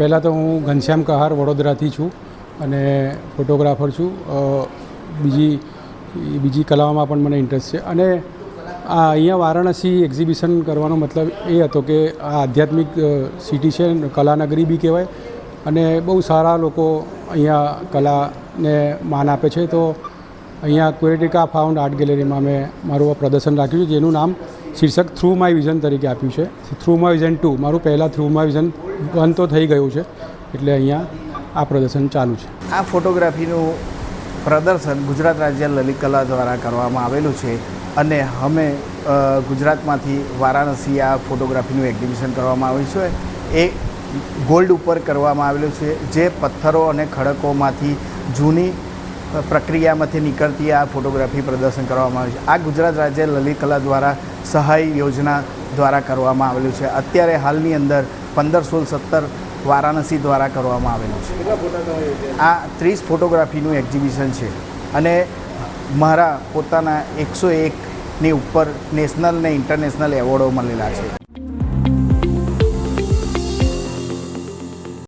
પહેલાં તો હું ઘનશ્યામ કહાર વડોદરાથી છું અને ફોટોગ્રાફર છું. બીજી બીજી કલાઓમાં પણ મને ઇન્ટરેસ્ટ છે. અને આ અહીંયા વારાણસી એક્ઝિબિશન કરવાનો મતલબ એ હતો કે આ આધ્યાત્મિક સિટી છે, કલાનગરી બી કહેવાય. અને બહુ સારા લોકો અહીંયા કલાને માન આપે છે. તો અહીંયા ક્વેરેટિકા ફાઉન્ડ આર્ટ ગેલેરીમાં મેં મારું આ પ્રદર્શન રાખ્યું છે, જેનું નામ શીર્ષક થ્રુ માય વિઝન તરીકે આપ્યું છે. થ્રુ માય વિઝન ટુ, મારું પહેલાં થ્રુ માય વિઝન વન તો થઈ ગયું છે, એટલે અહીંયા આ પ્રદર્શન ચાલુ છે. આ ફોટોગ્રાફીનું પ્રદર્શન ગુજરાત રાજ્ય લલિત કલા દ્વારા કરવામાં આવેલું છે અને અમે ગુજરાતમાંથી વારાણસી આ ફોટોગ્રાફીનું એક્ઝિબિશન કરવામાં આવ્યું છે. એ ગોલ્ડ ઉપર કરવામાં આવેલું છે જે પથ્થરો અને ખડકોમાંથી જૂની પ્રક્રિયામાંથી નીકળતી આ ફોટોગ્રાફી પ્રદર્શન કરવામાં આવ્યું છે. આ ગુજરાત રાજ્ય લલિત કલા દ્વારા સહાય યોજના દ્વારા કરવામાં આવેલું છે. અત્યારે હાલની અંદર પંદર સોળ સત્તર વારાણસી દ્વારા કરવામાં આવેલું છે. આ ત્રીસ ફોટોગ્રાફીનું એક્ઝિબિશન છે અને મારા પોતાના એકસો એકની ઉપર નેશનલ ને ઇન્ટરનેશનલ એવોર્ડો મળેલા છે.